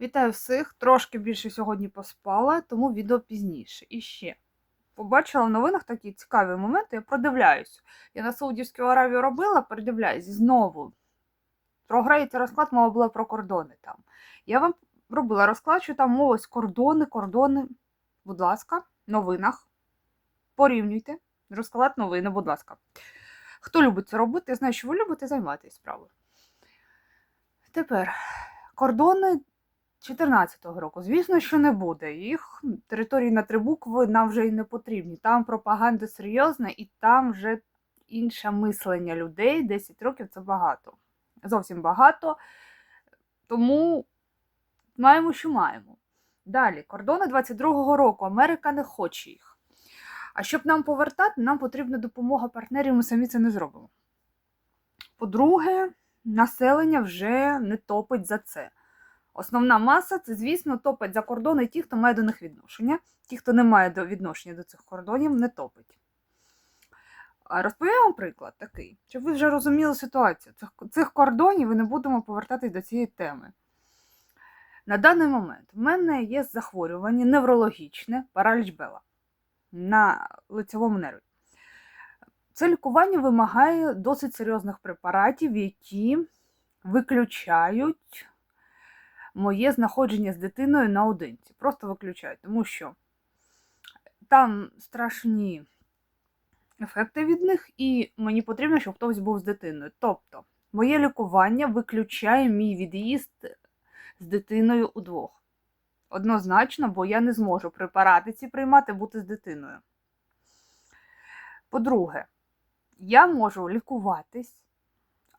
Вітаю всіх! Трошки більше сьогодні поспала, тому відео пізніше. І ще побачила в новинах такі цікаві моменти. Я продивляюсь. Я на Саудівську Аравію робила, передивляюсь знову. Програється розклад, мова була про кордони там. Я вам робила розклад, що там мова ось кордони, кордони. Будь ласка, новинах. Порівнюйте. Розклад новини, будь ласка. Хто любить це робити, я що ви любите займатися справою. Тепер кордони 14-го року. Звісно, що не буде. Їх території на три букви нам вже і не потрібні. Там пропаганда серйозна і там вже інше мислення людей. 10 років це багато. Зовсім багато. Тому маємо, що маємо. Далі, кордони 22-го року. Америка не хоче їх. А щоб нам повертати, нам потрібна допомога партнерів, ми самі це не зробимо. По-друге, населення вже не топить за це. Основна маса це, звісно, топить за кордони ті, хто має до них відношення. Ті, хто не має відношення до цих кордонів, не топить. Розповім вам приклад такий, щоб ви вже розуміли ситуацію. Цих, цих кордонів і не будемо повертатись до цієї теми. На даний момент в мене є захворювання неврологічне параліч Бела на лицевому нерві. Це лікування вимагає досить серйозних препаратів, які виключають моє знаходження з дитиною наодинці. Просто виключають, тому що там страшні ефекти від них, і мені потрібно, щоб хтось був з дитиною. Тобто, моє лікування виключає мій від'їзд з дитиною удвох. Однозначно, бо я не зможу препарати ці приймати, бути з дитиною. По-друге, я можу лікуватись,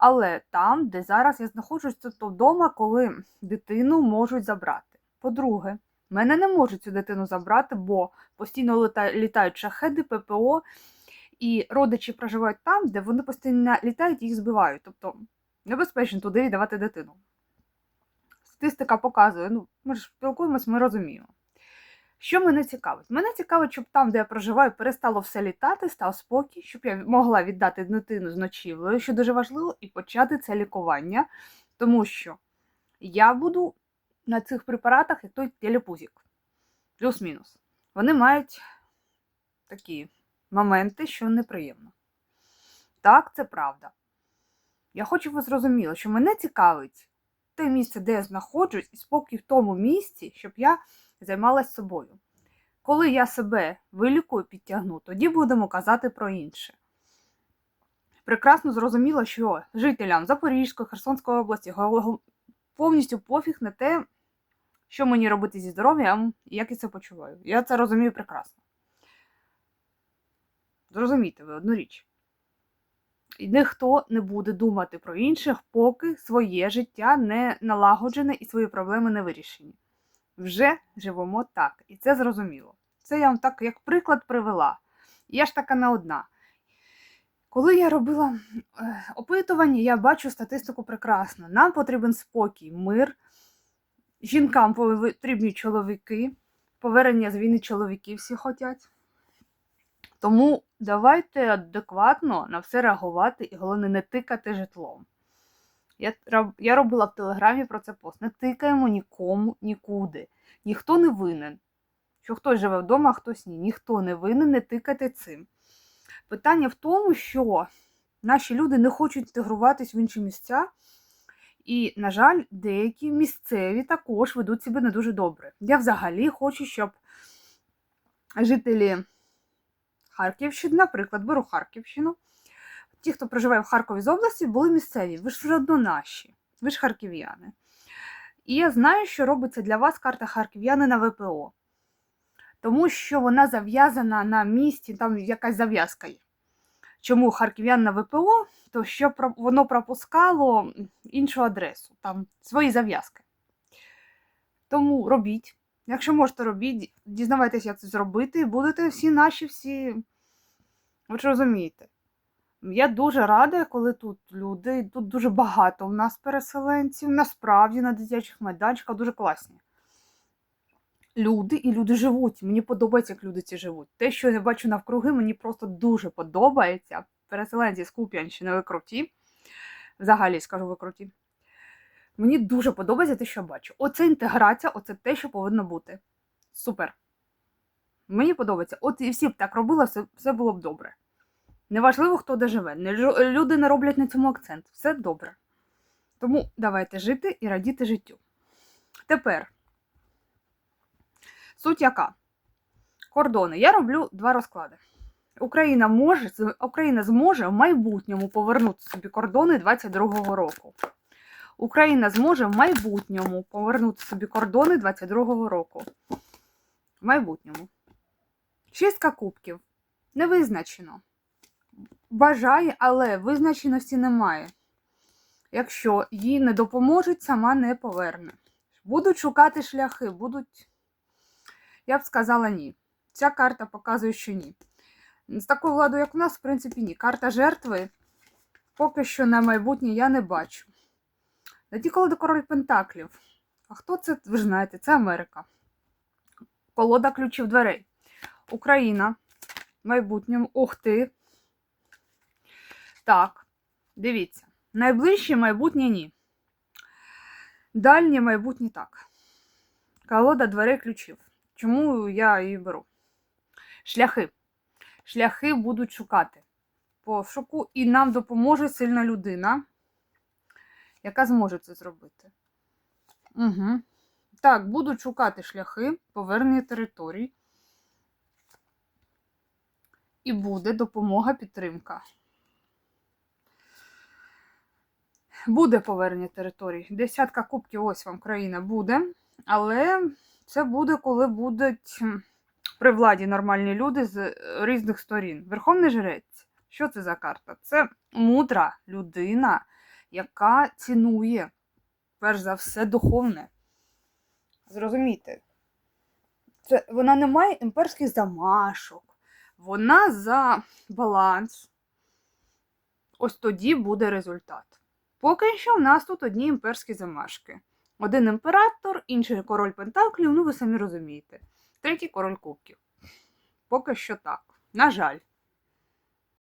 але там, де зараз я знаходжусь, це то вдома, коли дитину можуть забрати. По-друге, мене не можуть цю дитину забрати, бо постійно літають шахеди, ППО, і родичі проживають там, де вони постійно літають і їх збивають. Тобто небезпечно туди віддавати дитину. Статистика показує, ну, ми ж спілкуємось, ми розуміємо. Що мене цікавить? Мене цікавить, щоб там, де я проживаю, перестало все літати, став спокій, щоб я могла віддати дитину з ночівлею, що дуже важливо, і почати це лікування, тому що я буду на цих препаратах як той телепузик. Плюс-мінус. Вони мають такі моменти, що неприємно. Так, це правда. Я хочу, щоб ви зрозуміли, що мене цікавить те місце, де я знаходжусь, і спокій в тому місці, щоб я займалась собою. Коли я себе вилікую, підтягну, тоді будемо казати про інше. Прекрасно зрозуміло, що жителям Запорізької, Херсонської області повністю пофіг на те, що мені робити зі здоров'ям і як я це почуваю. Я це розумію прекрасно. Зрозумійте ви одну річ. І ніхто не буде думати про інших, поки своє життя не налагоджене і свої проблеми не вирішені. Вже живемо так, і це зрозуміло. Це я вам так як приклад привела. Я ж така не одна. Коли я робила е, опитування, я бачу статистику прекрасно. Нам потрібен спокій, мир, жінкам потрібні чоловіки, повернення з війни чоловіки всі хочуть. Тому давайте адекватно на все реагувати і головне не тикати житлом. Я, я робила в Телеграмі про це пост. Не тикаємо нікому нікуди. Ніхто не винен. Що хтось живе вдома, а хтось ні. Ніхто не винен, не тикайте цим. Питання в тому, що наші люди не хочуть інтегруватись в інші місця. І, на жаль, деякі місцеві також ведуть себе не дуже добре. Я взагалі хочу, щоб жителі Харківщини, наприклад, беру Харківщину. Ті, хто проживає в Харкові з області, були місцеві. Ви ж вже одно наші, ви ж харків'яни. І я знаю, що робиться для вас карта харків'яни на ВПО. Тому що вона зав'язана на місці, там якась зав'язка є. Чому харків'ян на ВПО? То що воно пропускало іншу адресу, там свої зав'язки. Тому робіть. Якщо можете робіть, дізнавайтеся, як це зробити, і будете всі наші, всі. Ви ж розумієте. Я дуже рада, коли тут люди, тут дуже багато у нас переселенців, насправді на дитячих майданчиках дуже класні. Люди і люди живуть. Мені подобається, як люди ці живуть. Те, що я бачу навкруги, мені просто дуже подобається. Переселенці з Куп'янщини ви круті. Взагалі скажу ви круті. Мені дуже подобається те, що я бачу. Оце інтеграція, оце те, що повинно бути. Супер. Мені подобається. От і всі б так робили, все, все було б добре. Неважливо, хто де живе. Не Люди не роблять на цьому акцент. Все добре. Тому давайте жити і радіти життю. Тепер. Суть яка? Кордони. Я роблю два розклади. Україна може, Україна зможе в майбутньому повернути собі кордони 22-го року. Україна зможе в майбутньому повернути собі кордони 22-го року. В майбутньому. Шістка кубків. Не визначено. Бажає, але визначеності немає. Якщо їй не допоможуть, сама не поверне. Будуть шукати шляхи, будуть. Я б сказала ні. Ця карта показує, що ні. З такою владою, як у нас, в принципі, ні. Карта жертви поки що на майбутнє я не бачу. Тоді, коли до король Пентаклів. А хто це? Ви ж знаєте, це Америка. Колода ключів дверей. Україна. В майбутньому. Ух ти. Так, дивіться. Найближче майбутнє ні. Дальнє майбутнє так. Колода дверей ключів. Чому я її беру? Шляхи. Шляхи будуть шукати пошуку, і нам допоможе сильна людина, яка зможе це зробити. Угу. Так, будуть шукати шляхи повернення територій. І буде допомога, підтримка. Буде повернення територій. Десятка кубків, ось вам країна буде. Але це буде, коли будуть при владі нормальні люди з е, різних сторін. Верховний жрець. Що це за карта? Це мудра людина, яка цінує, перш за все, духовне. Зрозумійте, це, вона не має імперських замашок. Вона за баланс. Ось тоді буде результат. Поки що в нас тут одні імперські замашки. Один імператор, інший король Пентаклів, ну ви самі розумієте. Третій король кубків. Поки що так. На жаль.